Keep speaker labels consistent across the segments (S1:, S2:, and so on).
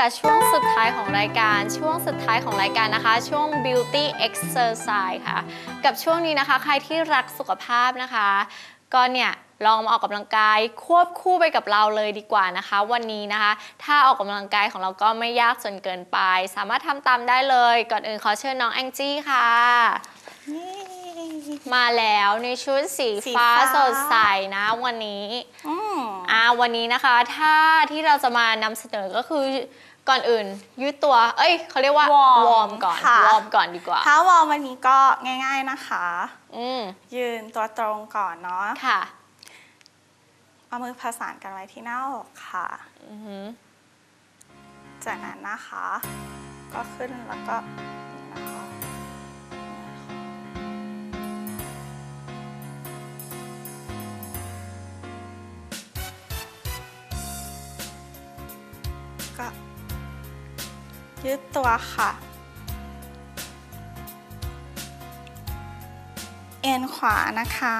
S1: กับช่วงสุดท้ายของรายการ ช่วงสุดท้ายของรายการนะคะ ช่วง beauty exercise ค่ะ กับช่วงนี้นะคะ ใครที่รักสุขภาพนะคะ ก็เนี่ยลองมาออกกำลังกายควบคู่ไปกับเราเลยดีกว่านะคะ วันนี้นะคะ ถ้าออกกำลังกายของเราก็ไม่ยากจนเกินไป สามารถทำตามได้เลย ก่อนอื่นขอเชิญน้องแองจี้ค่ะ
S2: นี่
S1: มาแล้วในชุดสี
S2: สี
S1: ฟ้า
S2: ฟ้า
S1: สดใสนะวันนี้
S2: อืม
S1: อ่าวันนี้นะคะ ถ้าที่เราจะมานำเสนอก็คือ ก่อนอื่น ยืดตัว เอ้ยเขาเรียกว่าวอร์มก่อน
S2: ค่ะ
S1: วอร์มก่อนดีกว่า
S2: ถ้าวอร์มวันนี้ก็ง่าย ๆนะคะ
S1: อืม
S2: ยืนตัวตรงก่อนเนาะ
S1: ค่ะ
S2: เอามือผสานกันไว้ที่หน้าอกค่ะ
S1: อือหือ
S2: จากนั้นนะคะ ก็ขึ้นแล้วก็ ยืดตัวค่ะ เอ็นขวานะคะ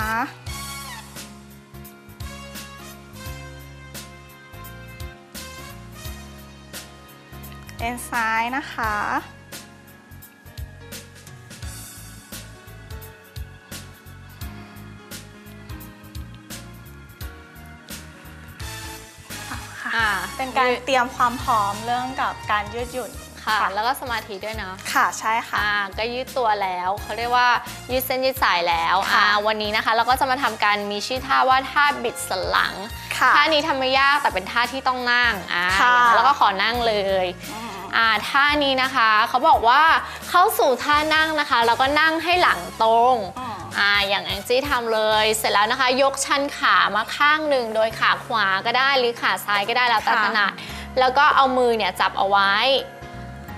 S2: เอ็นซ้ายนะคะ
S1: อ่า
S2: เป็นการเตรียมความพร้อมเรื่องกับการยืดหยุ่น
S1: ค่ะ แล้วก็สมาธิด้วยเนาะ
S2: ค่ะใช่ค่ะ
S1: อ่าก็ยืดตัวแล้วเขาเรียกว่ายืดเส้นยืดสายแล้ว
S2: ค่ะ
S1: อ่าวันนี้นะคะ เราก็จะมาทำการมีชื่อท่าว่าท่าบิดสันหลัง
S2: ค่ะ
S1: ท่านี้ทำไม่ยากแต่เป็นท่าที่ต้องนั่งอ่า
S2: ค่ะ
S1: แล้วก็ขอนั่งเลย
S2: อืม
S1: อ่าท่านี้นะคะเขาบอกว่าเข้าสู่ท่านั่งนะคะ แล้วก็นั่งให้หลังตรง
S2: อืม
S1: อ่าอย่างแองจี้ทำเลย เสร็จแล้วนะคะ ยกชันขามาข้างหนึ่งโดยขาขวาก็ได้หรือขาซ้ายก็ได้แล้วแต่
S2: ค่ะ
S1: ถนัดแล้วก็เอามือเนี่ยจับเอาไว้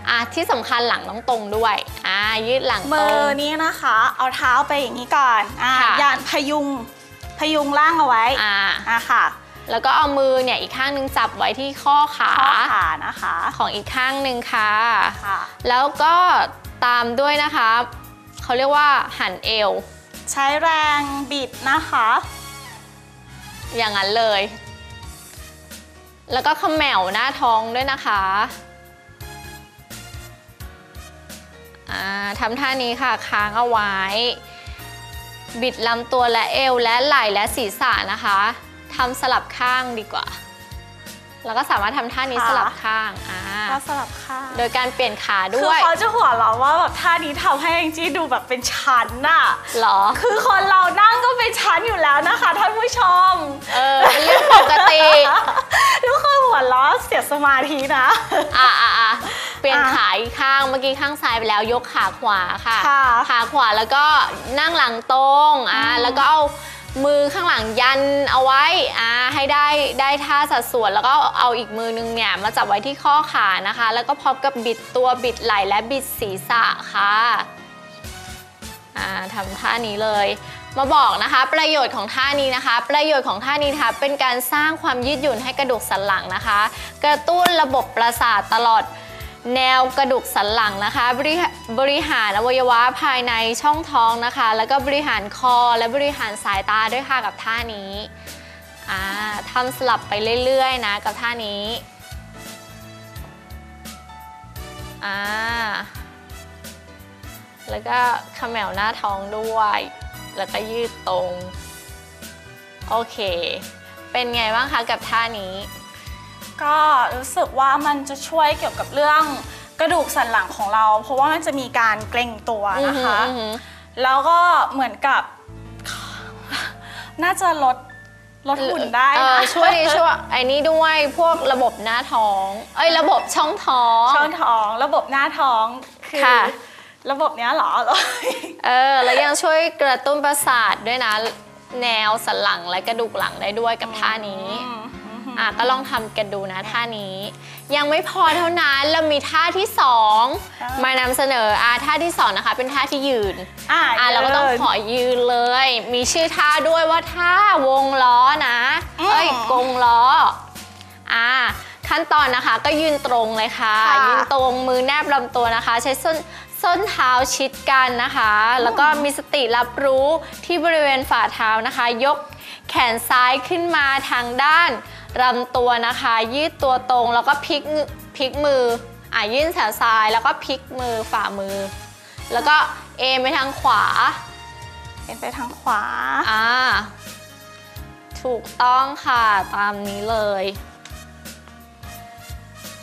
S1: อ่าที่สำคัญหลังต้องตรงด้วยอ่ายืดหลังต
S2: มื
S1: ร
S2: องนี้นะคะ เอาเท้าไปอย่างนี้ก่อนอ่า
S1: ค่ะ
S2: ยันพยุงพยุงร่างเอาไว้
S1: อ่า
S2: อ่าค่ะ
S1: แล้วก็เอามือเนี่ยอีกข้างหนึงจับไว้ที่ข้อขา
S2: ข้อขานะคะ
S1: ของอีกข้างหนึ่งค่ะ
S2: ค่ะ
S1: แล้วก็ตามด้วยนะคะเขาเรียกว่าหันเอว
S2: ใช้แรงบิดนะคะ
S1: อย่างนั้นเลย แล้วก็เขมแหมวหน้าท้องด้วยนะคะ ทำท่านี้ค่ะค้างเอาไว้ บิดลำตัวและเอวและไหล่และศีรษะนะคะทำสลับข้างดีกว่า แล้วก็สามารถทำท่านี้
S2: ค่ะ
S1: สลับข้างอ่า
S2: ก็สลับข้าง
S1: โดยการเปลี่ยนขา
S2: คือ
S1: ด้วย
S2: เขาจะหัวเราะว่าแบบท่านี้ทำให้แองจี้ดูแบบเป็นชั้นน่ะ
S1: เหรอ
S2: คือคนเรานั่งก็เป็นชั้นอยู่แล้วนะคะท่านผู้ชม
S1: เออเป็นเรื่องปกติ
S2: ทุกคนหัวเราะเสียสมาธินะ
S1: อะอะอะเปลี่ยน
S2: อะ
S1: ขาอีกข้าง เมื่อกี้ข้างซ้ายไปแล้วยกขาขวาค่ะ
S2: ค่ะ
S1: ขาขวาแล้วก็นั่งหลังตรง อะ
S2: อืม
S1: แล้วก็เอา มือข้างหลังยันเอาไว้อะให้ได้ได้ท่าสัดส่วนแล้วก็เอาอีกมือนึงเนี่ยมาจับไว้ที่ข้อขานะคะ แล้วก็พร้อมกับบิดตัวบิดไหล่และบิดศีรษะค่ะอ่าทำท่านี้เลยมาบอกนะคะ ประโยชน์ของท่านี้นะคะ ประโยชน์ของท่านี้นะคะเป็นการสร้างความยืดหยุ่นให้กระดูกสันหลังนะคะ กระตุ้นระบบประสาทตลอด แนวกระดูกสันหลังนะคะบริหบริหารอวัยวะภายในช่องท้องนะคะ แล้วก็บริหารคอและบริหารสายตาด้วยค่ะกับท่านี้ทำสลับไปเรื่อยๆนะกับท่านี้แล้วก็ขมแมวหน้าท้องด้วย แล้วก็ยืดตรง โอเค เป็นไงบ้างคะกับท่านี้
S2: ก็รู้สึกว่ามันจะช่วยเกี่ยวกับเรื่องกระดูกสันหลังของเรา เพราะว่ามันจะมีการเกร็งตัวนะคะ
S1: อือหือ
S2: แล้วก็เหมือนกับ น่าจะลดลดหุ่นได้
S1: เอ
S2: นะ
S1: อช่วยช่วยไอ้นี่ด้วยพวกระบบหน้าท้อง เอ้ยระบบช่องท้อง
S2: ช่องท้อง ระบบหน้าท้องคือ
S1: ค่ะ
S2: ระบบเนี้ยเหรอ
S1: เออแล้วยังช่วยกระตุ้นประสาทด้วยนะ แนวสันหลังและกระดูกหลังได้ด้วยกับท่านี้
S2: อืมอืม
S1: อะก็ลองทำกันดูนะท่านี้ ยังไม่พอเท่านั้นเรามีท่าที่สอง
S2: ค่ะ
S1: มานำเสนออะท่าที่สองนะคะเป็นท่าที่ยืน
S2: อะ
S1: อะเราก็ต้อง
S2: ยืน
S1: ขอยืนเลย มีชื่อท่าด้วยว่าท่าวงล้อนะ
S2: อืม
S1: เอ้ยกงล้ออ่าขั้นตอนนะคะก็ยืนตรงเลยค่ะ
S2: ค่ะ
S1: ยืนตรงมือแนบลำตัวนะคะ ใช้ส้นส้นเท้าชิดกันนะคะ แล้วก็มีสติรับรู้ที่บริเวณฝ่าเท้านะคะ ยกแขนซ้ายขึ้นมาทางด้าน ลำตัวนะคะ ยืดตัวตรงแล้วก็พลิกมือพลิกมืออะยื่นแขนซ้ายแล้วก็พลิกมือฝ่ามือ แล้วก็เอ็นไปทางขวา
S2: เป็นไปทางขวา
S1: อ่าถูกต้องค่ะตามนี้เลย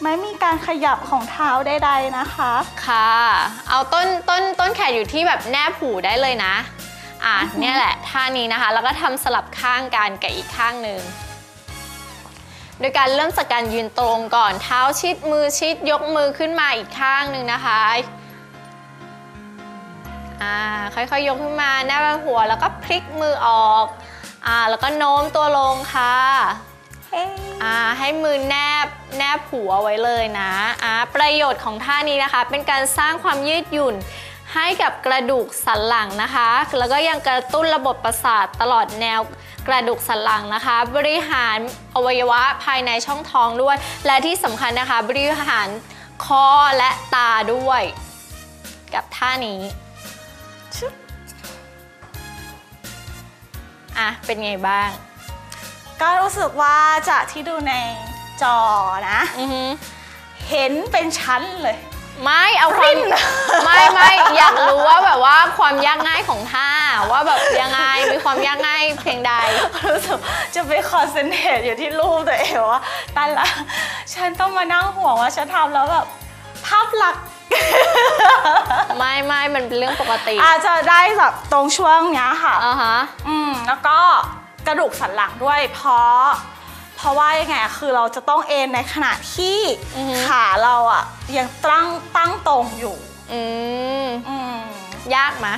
S2: ไม่มีการขยับของเท้าใดๆนะคะ
S1: ค่ะ เอาต้นต้นต้นแขนอยู่ที่แบบแนบหูได้เลยนะ อะเนี่ยแหละท่านี้นะคะ แล้วก็ทำสลับข้างกันกับอีกข้างหนึ่ง โดยการเริ่มจากการยืนตรงก่อนเท้าชิดมือชิดยกมือขึ้นมาอีกข้างหนึ่งนะคะอ่าค่อยๆยกขึ้นมาแนบหัวแล้วก็พลิกมือออกอ่าแล้วก็โน้มตัวลงค่ะ
S2: เฮ้
S1: อ่าให้มือแนบแนบหัวไว้เลยนะอ่าประโยชน์ของท่านี้นะคะ เป็นการสร้างความยืดหยุ่น ให้กับกระดูกสันหลังนะคะ แล้วก็ยังกระตุ้นระบบประสาทตลอดแนวกระดูกสันหลังนะคะ บริหารอวัยวะภายในช่องท้องด้วย และที่สำคัญนะคะ บริหารคอและตาด้วย กับท่านี้
S2: ชึบ
S1: อะเป็นไงบ้าง
S2: ก็รู้สึกว่าจากที่ดูในจอนะ
S1: อือหือ
S2: เห็นเป็นชั้นเลย
S1: ไม่เอาความ
S2: ปริ้น
S1: ไม่ไม่อยากรู้ว่าแบบว่าความยากง่ายของท่าว่าแบบยังไงมีความยากง่ายเพียงใด
S2: รู้สึกจะไปคอนเซนเทรตอยู่ที่รูปตัวเองว่าตายละฉันต้องมานั่งห่วงว่าฉันทำแล้วแบบภาพลักษณ์
S1: ไม่ไม่มันเป็นเรื่องปกติ
S2: อาจจะได้แบบตรงช่วงเนี้ยค่ะ
S1: อ่าฮะ
S2: อืมแล้วก็กระดูกสันหลังด้วยเพราะ เพราะว่ายังไงคือเราจะต้องเอนในขณะที่
S1: อือฮึ
S2: ขาเราอะยังตั้งตั้งตรงอยู่
S1: อืม
S2: อืม
S1: ยากไหม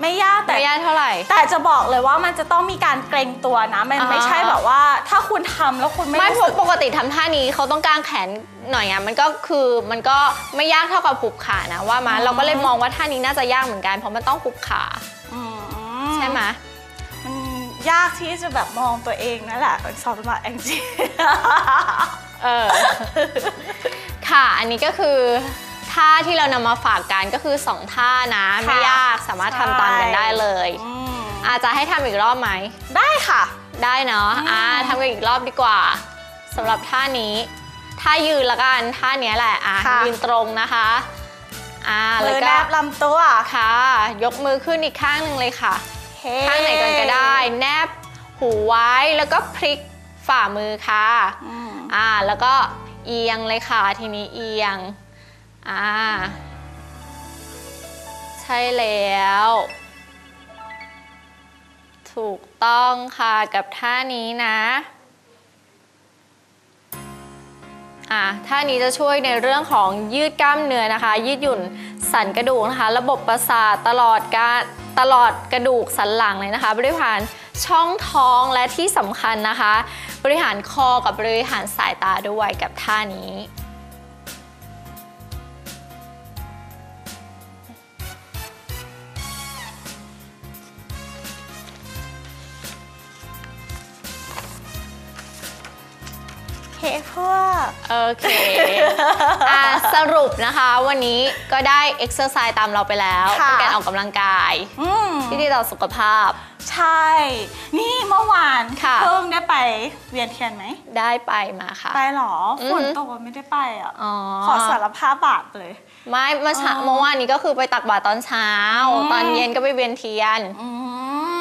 S2: ไม่ยากแต่
S1: ไม่ยากเท่าไหร่
S2: แต่จะบอกเลยว่ามันจะต้องมีการเกรงตัวนะ มัน
S1: อ่าฮะ
S2: ไม่ใช่แบบว่า ถ้าคุณทำแล้วคุณไม่
S1: ไม่
S2: รู้สึก
S1: ปกติทำท่านี้เขาต้องกางแขนหน่อยอะมันก็คือมันก็ไม่ยากเท่ากับหุบขานะว่ามา
S2: อืม
S1: เราก็เลยมองว่าท่านี้น่าจะยากเหมือนกันเพราะมันต้องหุบขา
S2: อืม
S1: ใช่ไหม
S2: มัน ยากที่จะแบบมองตัวเองนั่นแหละสำหรับแองจี้
S1: เออ ค่ะ อันนี้ก็คือท่าที่เรานำมาฝากกันก็คือ 2 ท่านะ ไม่ยากสามารถทำตามกันได้เลย
S2: อืม
S1: อาจจะให้ทำอีกรอบไหม
S2: ได้ค่ะ
S1: ได้เนาะ
S2: อืม
S1: อ่าทำกันอีกรอบดีกว่าสำหรับท่านี้ ท่ายืนละกัน ท่าเนี้ยแหละอะยืนตรงนะคะอ่า
S2: มื
S1: แล้ว
S2: อ
S1: ก็
S2: แนบลำตัว
S1: ค่ะ ยกมือขึ้นอีกข้างหนึ่งเลยค่ะ
S2: เฮ้
S1: ข้างไหนก่อนก็ได้ แนบหูไว้แล้วก็พลิกฝ่ามือค่ะ
S2: อืม
S1: อ่าแล้วก็เอียงเลยค่ะทีนี้เอียงอ่าใช่แล้ว ถูกต้องค่ะกับท่านี้นะ อ่าท่านี้จะช่วยในเรื่องของยืดกล้ามเนื้อนะคะ ยืดหยุ่นสันกระดูกนะคะ ระบบประสาทตลอดการตลอดกระดูกสันหลังเลยนะคะ บริหารช่องท้องและที่สำคัญนะคะ บริหารคอกับบริหารสายตาด้วยกับท่านี้
S2: พวก
S1: โอเคอะสรุปนะคะวันนี้ก็ได้เอ็กซ์ไซส์ตามเราไปแล้ว
S2: ค่ะ
S1: เป็นการออกกำลังกาย
S2: อืม
S1: ที่ดีต่อสุขภาพ
S2: ใช่ นี่เมื่อวาน
S1: ค่ะ
S2: เพิ่งได้ไปเวียนเทียนไหม
S1: ได้ไปมาค่ะ
S2: ไปเหรอ
S1: อือหือ
S2: ฝนตกอะไม่ได้ไปอะ
S1: อ๋อ
S2: ขอสารภาพบาปเลย
S1: ไม่เมื่อเช้า
S2: อ๋อ
S1: เมื่อวานนี้ก็คือไปตักบาตรตอนเช้า
S2: อืม
S1: ตอนเย็นก็ไปเวียนเทียน
S2: อื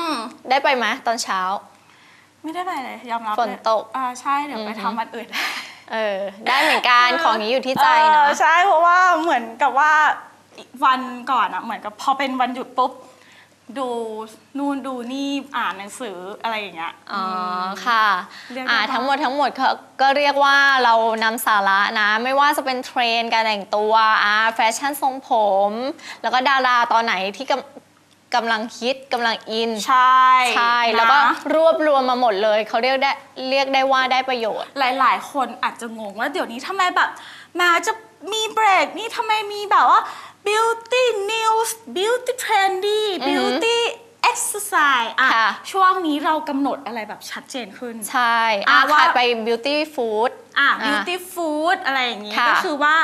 S2: ม
S1: ได้ไปไหมตอนเช้า
S2: ไม่ได้ไปเลยยอมรับ
S1: ฝน
S2: เลย
S1: ตก
S2: อ่าใช่เดี๋ยวไป
S1: อือหือ
S2: ทำวันอื่น
S1: เออ ได้เหมือนกันของนี้อยู่ที่ใจ
S2: เอ
S1: เนาะ
S2: อใช่เพราะว่าเหมือนกับว่าวันก่อนอะเหมือนกับพอเป็นวันหยุดปุ๊บดูนู่นดูนี่อ่านหนังสืออะไรอย่างเงี้ย
S1: อ๋อ
S2: ม
S1: ค่ะ
S2: เรียกได้
S1: อ่า
S2: ว่า
S1: ทั้งหมดทั้งหมดก็ก็เรียกว่าเรานำสาระนะ ไม่ว่าจะเป็นเทรนด์การแต่งตัวอ่าแฟชั่นทรงผม แล้วก็ดาราตอนไหนที่ กำกำลังฮิตกำลังอิน
S2: ใช่
S1: ใช่
S2: นะ
S1: แล้วก็รวบรวมมาหมดเลย เขาเรียกได้เรียกได้ว่าได้ประโยชน์
S2: หลายๆ คนอาจจะงงว่าเดี๋ยวนี้ทำไมแบบแม้จะมีเบรกนี่ทำไมมีแบบว่า beauty news beauty trendy
S1: อือหือ
S2: beauty exercise อะ
S1: ค่ะ
S2: ช่วงนี้เรากำหนดอะไรแบบชัดเจนขึ้น
S1: ใช่
S2: อะ
S1: อ่า
S2: ว่า
S1: ขาดไป beauty food
S2: อะ
S1: อะ
S2: beauty food อะไรอย่างนี้
S1: ค่ะ
S2: ก็คือว่า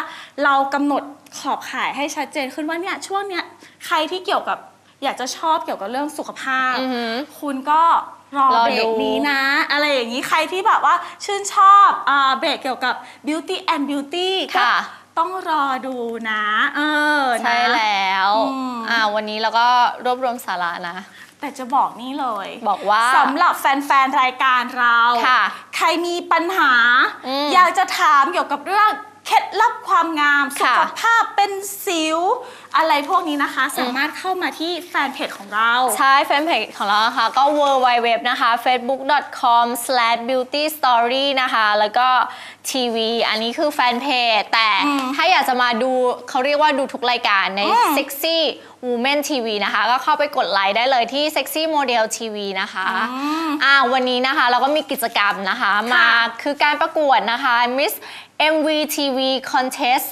S2: เรากำหนดขอบข่ายให้ชัดเจนขึ้นว่าเนี่ยช่วงเนี้ยใครที่เกี่ยวกับ อยากจะชอบเกี่ยวกับเรื่องสุขภาพ
S1: อือหือ
S2: คุณก็รอ
S1: รอ
S2: เบร
S1: ดู
S2: กนี้นะ อะไรอย่างนี้ใครที่แบบว่าชื่นชอบอ่าเบรกเกี่ยวกับ beauty and beauty ก็
S1: ค่ะ
S2: ต้องรอดูนะ เออนะ
S1: ใช่แล้ว
S2: อืม
S1: อ่าวันนี้เราก็รวบรวมสาระนะ
S2: แต่จะบอกนี่เลย
S1: บอกว่า
S2: สำหรับแฟน ๆ รายการเรา
S1: ค่ะ
S2: ใครมีปัญหา
S1: อืม
S2: อยากจะถามเกี่ยวกับเรื่องเคล็ดลับความงาม สุ
S1: ค่ะ
S2: ขภาพเป็นสิว อะไรพวกนี้นะคะ สามารถเข้ามาที่แฟนเพจของเรา
S1: ใช่แฟนเพจของเรานะคะก็ w w w นะคะ facebook.com/beautystory นะคะ แล้วก็ทีวีอันนี้คือแฟนเพจ แต่
S2: อืม
S1: ถ้าอยากจะมาดูเขาเรียกว่าดูทุกรายการใน
S2: อืม
S1: Sexy Woman TV นะคะ ก็เข้าไปกดไลค์ได้เลยที่ Sexy Model TV นะคะอ่าวันนี้นะคะ เราก็มีกิจกรรมนะคะ มาคือการประกวดนะคะ Miss MVTV Contest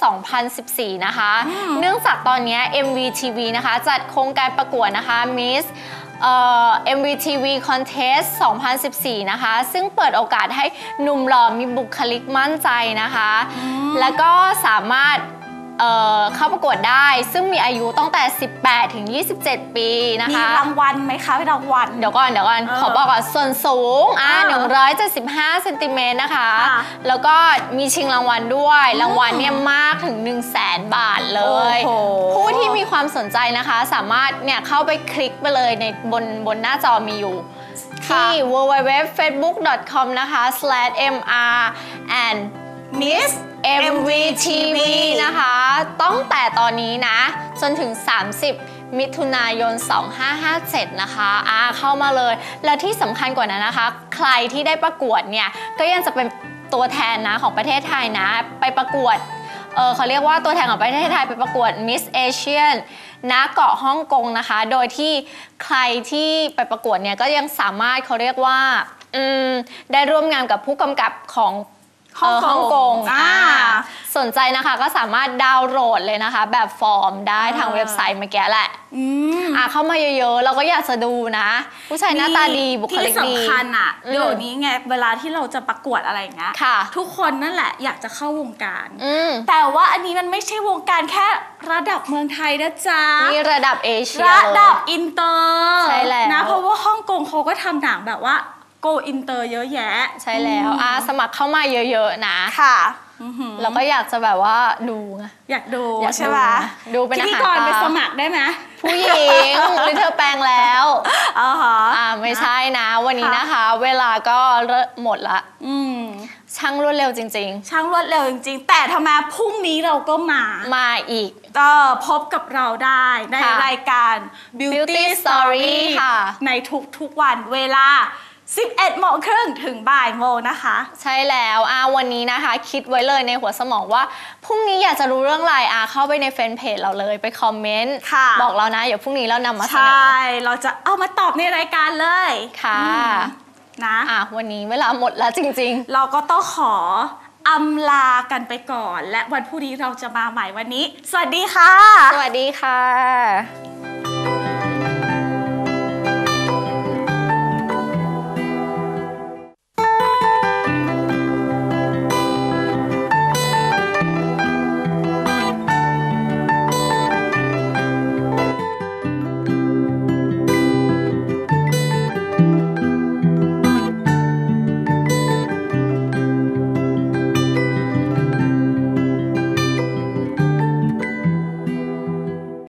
S1: 2014 นะคะ เนื่องจากตอนนี้ MVTV นะคะ จัดโครงการประกวดนะคะ Miss เอ่อ MVTV Contest 2014 นะคะ ซึ่งเปิดโอกาสให้หนุ่มหล่อมีบุคลิกมั่นใจนะคะ แล้วก็สามารถ เอ่อเข้าประกวดได้ ซึ่งมีอายุตั้งแต่ 18 ถึง 27 ปีนะ
S2: มี
S1: คะ
S2: รางวัลไหมคะรางวัล
S1: เดี๋ยวก่อนเดี๋ยวก่อน
S2: เออ
S1: ขอบอกก่อนส่วนสูงอะ
S2: เออ
S1: 175เซนติเมตรนะคะ
S2: ค่ะ
S1: แล้วก็มีชิงรางวัลด้วย รางวัลเนี่ยมากถึง 1 0 0 0 0แสนบาทเลย
S2: โอ้โห
S1: ผู้ที่มีความสนใจนะคะ สามารถเนี่ยเข้าไปคลิกไปเลยในบนบนหน้าจอมีอยู่ที่ www.facebook.com นะคะ mr and
S2: Miss
S1: MVTV นะคะต้องแต่ตอนนี้นะ จนถึง 30 มิถุนายน 2557 นะคะอ่าเข้ามาเลย และที่สำคัญกว่านั้นนะคะ ใครที่ได้ประกวดเนี่ย ก็ยังจะเป็นตัวแทนนะของประเทศไทยนะ ไปประกวดเออเขาเรียกว่าตัวแทนของประเทศไทยไปประกวด Miss Asian ณเกาะฮ่องกงนะคะ โดยที่ใครที่ไปประกวดเนี่ยก็ยังสามารถเขาเรียกว่าอืมได้ร่วมงานกับผู้กำกับของ เอ่อ
S2: ฮ่
S1: ฮ่
S2: อ
S1: องง
S2: ก
S1: ก
S2: ง
S1: ง
S2: อ่า
S1: อ่าสนใจนะคะก็สามารถดาวน์โหลดเลยนะคะ แบบฟอร์มได้ทาง
S2: อ่า
S1: เว็บไซต์เมื่อกี้แหละ
S2: อืม
S1: อะเข้ามาเยอะๆ เราก็อยากจะดูนะ ผู้ชายหน้าตาดีบุคลิก
S2: ที่
S1: ดี
S2: สำคัญอะ
S1: อืม
S2: เดี๋ยวนี้ไงเวลาที่เราจะประกวดอะไรอย่างเงี้ย
S1: ค่ะ
S2: ทุกคนนั่นแหละอยากจะเข้าวงการ
S1: อืม
S2: แต่ว่าอันนี้มันไม่ใช่วงการแค่ระดับเมืองไทยนะจ๊ะ
S1: นี่ระดับเอเชีย
S2: ระ
S1: เลย
S2: ดับอินเตอร์
S1: ใช่แล้ว
S2: นะเพราะว่าฮ่องกงเขาก็ทำหนังแบบว่า โกอินเตอร์เยอะแยะ
S1: ใช่แล้วอะสมัครเข้ามาเยอะๆนะ
S2: ค่ะ
S1: เราก็อยากจะแบบว่าดูไง
S2: อยากดู
S1: อยากดู
S2: ใช่ไหม
S1: ดูเป็นอาหาร
S2: พิธีกร
S1: ตา
S2: ไปสมัครได้ไหม
S1: ผู้หญิงหรือเธอแปลงแล้ว
S2: อ๋อฮะ
S1: อ่าไม่ใช่นะ วันนี้
S2: ค่ะ
S1: นะคะ เวลาก็เริ่มหมดละ
S2: อืม
S1: ช่างรวดเร็วจริง
S2: ช่างรวดเร็วจริงๆ แต่ทำไมพรุ่งนี้เราก็มา
S1: ๆ มาอีก
S2: ก็พบกับเราได้ใน
S1: ค่ะ
S2: รายการ Beauty,
S1: Beauty
S2: Story
S1: Story ค่ะ
S2: ในทุกๆวันเวลา 11โมงครึ่งถึงบ่ายโมงนะคะ
S1: ใช่แล้วอ่าวันนี้นะคะ คิดไว้เลยในหัวสมองว่าพรุ่งนี้อยากจะรู้เรื่องอะไรอ่าเข้าไปในแฟนเพจเราเลยไปคอมเมนต์
S2: ค่ะ
S1: บอกเรานะเดี๋ยวพรุ่งนี้เรานำมาเส
S2: ใช
S1: นอ่
S2: เราจะเอามาตอบในรายการเลย
S1: ค่ะ
S2: นะ
S1: อะวันนี้เวลาหมดแล้วจริง
S2: เราก็ต้องขออำลากันไปก่อน และวันพรุ่งนี้เราจะมาใหม่วันนี้ สวัสดีค่ะ
S1: ๆสวัสดีค่ะ